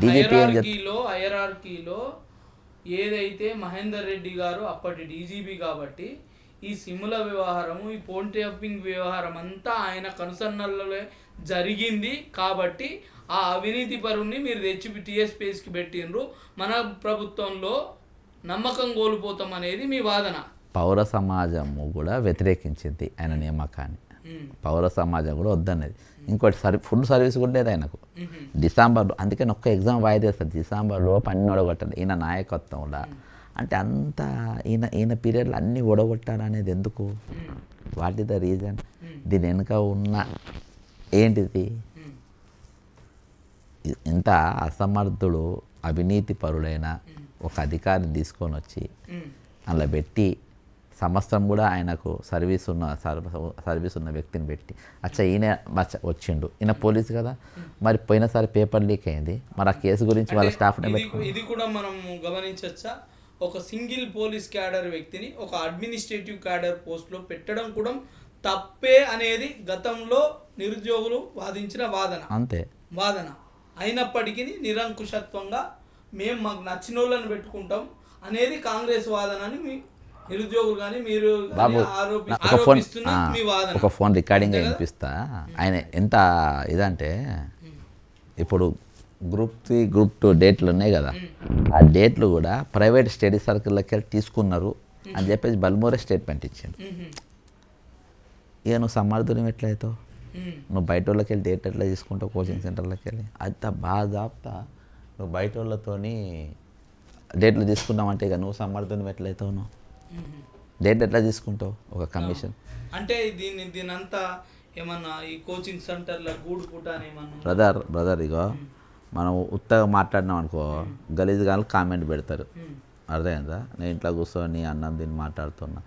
DGP ఏం ఐఆర్ఆర్కీలో ఏదైతే మహేందర్ రెడ్డి గారు అప్పటి డీజీపీ కాబట్టి ఈ సిమ్ముల వ్యవహారము ఈ ఫోన్ ట్యాపింగ్ వ్యవహారం అంతా ఆయన కనుసన్నల్లో జరిగింది కాబట్టి ఆ అవినీతి పరుణ్ణి మీరు తెచ్చి టీఎస్పీఎస్కి పెట్టిండ్రు. మన ప్రభుత్వంలో నమ్మకం కోల్పోతాం అనేది మీ వాదన. పౌర సమాజము కూడా వ్యతిరేకించింది ఆయన నియామకాన్ని. పౌర సమాజం కూడా వద్దన్నది. ఇంకోటి సర్వీ ఫుడ్ సర్వీస్ కూడా లేదు ఆయనకు. ఉహు, డిసెంబర్లో అందుకని ఒక్క ఎగ్జామ్ వాయిదా వేస్తారు డిసెంబర్లో పని ఒడగొట్టాలి. ఈయన నాయకత్వంలో. అంటే అంత ఈయన ఈయన పీరియడ్లో అన్నీ ఒడగొట్టాలనేది ఎందుకు? వాట్ ఇస్ ద రీజన్ దీని వెనుక ఉన్న ఏంటిది? ఇంత అసమర్థుడు అవినీతి పరుడైన ఒక అధికారిని తీసుకొని వచ్చి అలా పెట్టి సంవత్సరం కూడా ఆయనకు సర్వీస్ ఉన్న సర్వ- సర్వీస్ ఉన్న వ్యక్తిని పెట్టి అచ్చా ఈయన వచ్చిండు. ఈయన పోలీసు కదా? మరి పోయినసారి పేపర్ లీక్ అయింది. మరి ఆ కేసు గురించి వాళ్ళ స్టాఫ్ని ఇది కూడా మనం గమనించవచ్చా ఒక సింగిల్ పోలీస్ క్యాడర్ వ్యక్తిని ఒక అడ్మినిస్ట్రేటివ్ క్యాడర్ పోస్ట్లో పెట్టడం కూడా తప్పే అనేది గతంలో నిరుద్యోగులు వాదించిన వాదన. అంతే. వాదన. అయినప్పటికీ నిరంకుశత్వంగా మేము మాకు నచ్చిన వాళ్ళని పెట్టుకుంటాం అనేది కాంగ్రెస్ వాదన అని నిరుద్యోగులు కానీ మీరు బాబు ఒక ఫోన్ ఒక ఫోన్ రికార్డింగ్ వినిపిస్తా. ఆయన ఎంత ఇదంటే ఇప్పుడు గ్రూప్ త్రీ గ్రూప్ టూ డేట్లు ఉన్నాయి కదా. ఆ డేట్లు కూడా ప్రైవేట్ స్టడీ సర్కిల్లోకి వెళ్ళి తీసుకున్నారు అని చెప్పేసి బల్మోరే స్టేట్మెంట్ ఇచ్చింది మ్మ్. ఇక నువ్వు సమర్థుని ఎట్లయితావు. నువ్వు బయట వాళ్ళకి వెళ్ళి డేట్ ఎట్లా తీసుకుంటావు? కోచింగ్ సెంటర్లోకి వెళ్ళి? అంత బాగా జాపుతా. నువ్వు బయట వాళ్ళతోని డేట్లు తీసుకున్నావంటే ఇక నువ్వు సమర్థుని ఎట్లయితావు నువ్వు. డేట్ ఎట్లా తీసుకుంటావు? ఒక కమిషన్. అంటే దీన్ని దీనంతా ఏమన్నా ఈ కోచింగ్ సెంటర్ల గూడు పుట బ్రదర్ బ్రదర్ ఇగో మనం ఉత్తగా మాట్లాడినాం అనుకో గలీజ్ గాలు కామెంట్ పెడతారు. అర్థమైందా? నేను ఇంట్లో కూర్చొని అన్నం తిని మాట్లాడుతున్నా.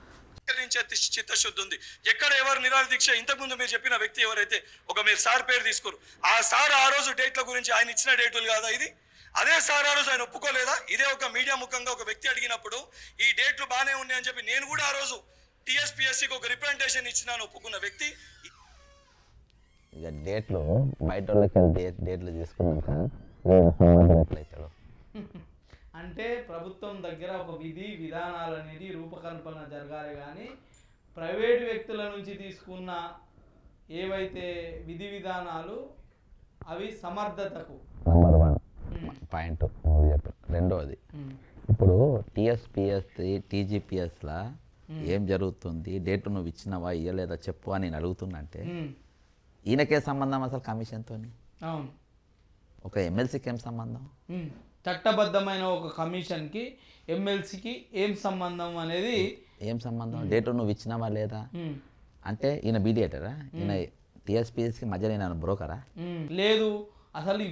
చిత్తశుద్ధి ఉంది. ఎక్కడ ఎవరు నిరాహార దీక్ష? ఇంతకుముందు మీరు చెప్పిన వ్యక్తి ఎవరైతే ఒక మీరు సార్ పేరు తీసుకోరు. ఆ సార్ ఆ రోజు డేట్ల గురించి ఆయన ఇచ్చిన డేట్లు కాదా ఇది? అదే సార్ ఆ రోజు ఆయన ఒప్పుకోలేదా? ఇదే ఒక మీడియా ముఖంగా ఒక వ్యక్తి అడిగినప్పుడు ఈ డేట్లు బాగానే ఉన్నాయి అని చెప్పి నేను కూడా ఆ రోజు టీఎస్పీఎస్సీకి ఒక రిప్రజెంటేషన్ ఇచ్చినాను ఒప్పుకున్న వ్యక్తి ఇక డేట్లు బయట వాళ్ళకి వెళ్ళి డేట్ డేట్లు తీసుకున్నాక ఎట్లయితాడు అంటే ప్రభుత్వం దగ్గర ఒక విధి విధానాలు అనేది రూపకల్పన జరగాలి కానీ ప్రైవేట్ వ్యక్తుల నుంచి తీసుకున్న ఏవైతే విధి విధానాలు అవి సమర్థతకు పాయింట్ నువ్వు చెప్పి. రెండోది. ఇప్పుడు టీఎస్పిఎస్ టీజీపీఎస్లా ఏం జరుగుతుంది? డేట్ నువ్వు ఇచ్చినవా ఇయ్యలేదా చెప్పు అని నేను అడుగుతున్నంటే ఈయనకే సంబంధం అసలు కమిషన్తోని? అవును. ఒక ఎమ్మెల్సీకి ఏం సంబంధం? చట్టబద్ధమైన ఒక కమిషన్కి ఎమ్మెల్సీకి ఏం సంబంధం అనేది ఏం సంబంధం? డేట్ నువ్వు ఇచ్చినావా లేదా? అంటే ఈయన మీడియేటరా? ఈయన టీఎస్పీఎస్కి మధ్యలో ఈయన బ్రోకరా? లేదు. అసలు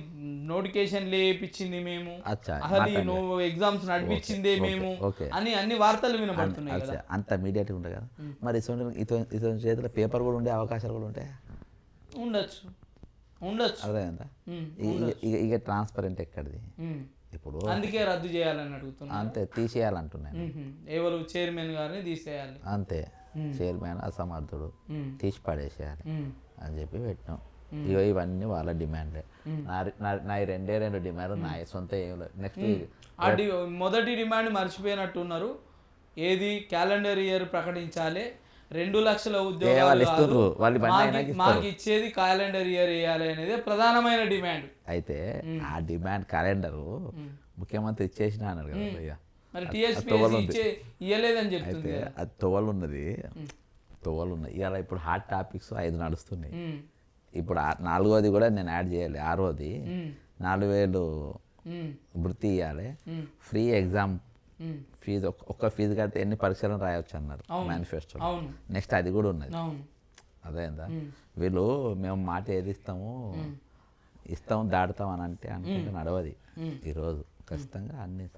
నోటిఫికేషన్ లేపించింది మేము. అసలు. నువ్వు ఎగ్జామ్స్ నడిపించిందే మేము. అని అన్ని వార్తలు వినబడుతున్నాయి కదా. అంత మీడియేట్ ఉంటుంది కదా? మరి ఇటువంటి ఇటువంటి చేతిలో పేపర్ కూడా ఉండే అవకాశాలు కూడా ఉంటాయి ఉండొచ్చు. ఉండొచ్చు. అర్థమైందా ఇక- ట్రాన్స్పరెంట్ ఎక్కడిది. ఇప్పుడు అందుకే రద్దు చేయాలని అడుగుతున్నా అంతే తీసేయాలంటున్నాను. ఎవరు చైర్మన్ గారిని తీసేయాలి. అంతే. చైర్మన్ అసమర్థుడు. తీసి పడేసేయాలి అని చెప్పి పెట్టినాం. ఇగో ఇవన్నీ వాళ్ళ డిమాండే. నా నా- రెండే రెండు డిమాండ్ నా సొంత ఏం లేదు. నెక్స్ట్ మొదటి డిమాండ్ మర్చిపోయినట్టున్నారు. ఏది క్యాలెండర్ ఇయర్ ప్రకటించాలి రెండు లక్షల ఉద్యోగాలు మాకి- ఇచ్చేది క్యాలెండర్ ఇయర్ వేయాలి అనేది ప్రధానమైన డిమాండ్. అయితే ఆ డిమాండ్ క్యాలెండరు ముఖ్యమంత్రి ఇచ్చేసిన అన్నారు కదా మరి అది తొవ్వలు ఉన్నది. తొవ్వలు ఉన్నాయి. ఇవాళ ఇప్పుడు హాట్ టాపిక్స్ ఐదు నడుస్తున్నాయి. ఇప్పుడు నాలుగోది కూడా నేను యాడ్ చేయాలి ఆరోది. నాలుగు వేలు వృత్తి ఇవ్వాలి ఫ్రీ ఎగ్జామ్. ఫీజు ఒక్క- ఫీజు కడితే ఎన్ని పరీక్షలను రాయొచ్చు అన్నారు మేనిఫెస్టో నెక్స్ట్ అది కూడా ఉన్నది. అదేందా? వీళ్ళు మేము మాట ఏది ఇస్తాము ఇస్తాం దాడతాం అని అంటే అనుకుంటే నడవది. ఈరోజు ఖచ్చితంగా అన్ని